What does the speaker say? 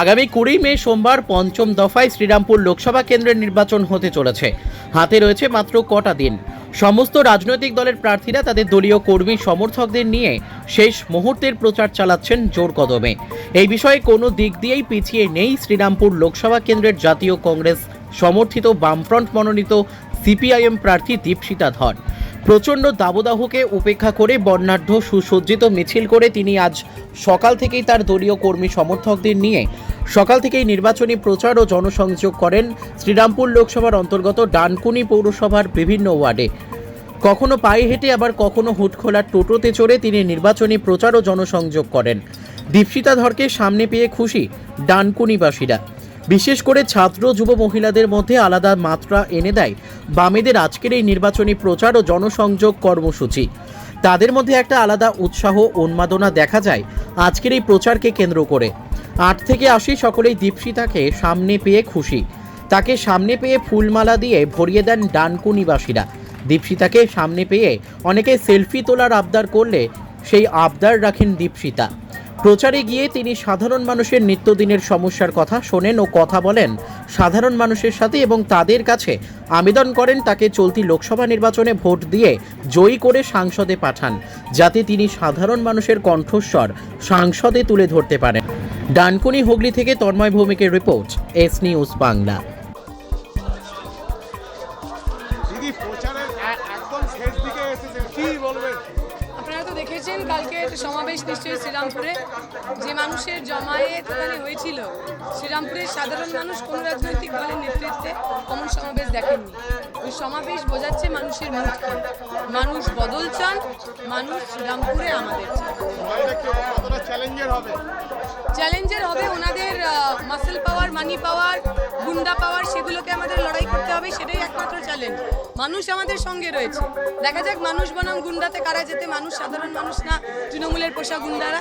আগামী কুড়ি মে সোমবার পঞ্চম দফায় শ্রীরামপুর লোকসভা কেন্দ্রের নির্বাচন হতে চলেছে। হাতে রয়েছে মাত্র কটা দিন। সমস্ত রাজনৈতিক দলের প্রার্থীরা তাদের দলীয় কর্মী সমর্থকদের নিয়ে শেষ মুহূর্তের প্রচার চালাচ্ছেন জোর কদমে। এই বিষয়ে কোনো দিক দিয়েই পিছিয়ে নেই শ্রীরামপুর লোকসভা কেন্দ্রের জাতীয় কংগ্রেস সমর্থিত বামফ্রন্ট মনোনীত সিপিআইএম প্রার্থী দীপশিতা ধর। প্রচণ্ড দাবদাহকে উপেক্ষা করে বর্ণাঢ্য সুসজ্জিত মিছিল করে তিনি আজ সকাল থেকেই তার দলীয় কর্মী সমর্থকদের নিয়ে সকাল থেকেই নির্বাচনী প্রচার ও জনসংযোগ করেন শ্রীরামপুর লোকসভার অন্তর্গত ডানকুনি পৌরসভার বিভিন্ন ওয়ার্ডে। কখনো পায়ে হেঁটে, আবার কখনো হুটখোলার টোটোতে চড়ে তিনি নির্বাচনী প্রচার ও জনসংযোগ করেন। দীপশিতা ধরকে সামনে পেয়ে খুশি ডানকুনিবাসীরা। বিশেষ করে ছাত্র, যুব মহিলাদের মধ্যে আলাদা মাত্রা এনে দেয় বামেদের আজকের এই নির্বাচনী প্রচার ও জনসংযোগ কর্মসূচি। তাদের মধ্যে একটা আলাদা উৎসাহ উন্মাদনা দেখা যায় আজকের এই প্রচারকে কেন্দ্র করে। আট থেকে আশি সকলেই দীপশিতাকে সামনে পেয়ে খুশি। তাকে সামনে পেয়ে ফুলমালা দিয়ে ভরিয়ে দেন ডানকুনিবাসীরা দীপশিতাকে সামনে পেয়ে অনেকে সেলফি তোলার আবদার করলে সেই আবদার রাখেন দীপশিতা। প্রচারে গিয়ে তিনি সাধারণ মানুষের নিত্যদিনের সমস্যার কথা শোনেন ও কথা বলেন। সাধারণ মানুষের সাথে এবং তাদের কাছে আবেদন করেন তাকে চলতি লোকসভা নির্বাচনে ভোট দিয়ে জয়ী করে সাংসদে পাঠান, যাতে তিনি সাধারণ মানুষের কণ্ঠস্বর সাংসদে তুলে ধরতে পারেন। ডানকুনি হুগলি থেকে তন্ময় ভৌমিকের রিপোর্ট, এস নিউজ বাংলা। কি আপনারা তো দেখেছেন, কালকে সমাবেশ নিশ্চয়ই শ্রীরামপুরে। যে মানুষের জমায়েত মানে হয়েছিল, শ্রীরামপুরের সাধারণ মানুষ কোন রাজনৈতিক দলের নেতৃত্বে অমন সমাবেশ দেখেননি। ওই সমাবেশ বোঝাচ্ছে মানুষের মুখকে মানুষ বদল চান, মানুষ শ্রীরামপুরে আমাদের চ্যালেঞ্জের হবে? চ্যালেঞ্জের হবে, ওনাদের মাসেল পাওয়ার মানি পাওয়ার গুন্ডা পাওয়ার সেগুলোকে আমাদের লড়াই করতে হবে, সেটাই একমাত্র চ্যালেঞ্জ মানুষ আমাদের সঙ্গে রয়েছে। দেখা যাক মানুষ বনাম গুন্ডাতে কারা যেতে, মানুষ সাধারণ মানুষ না, তৃণমূলের পোষা গুন্ডারা।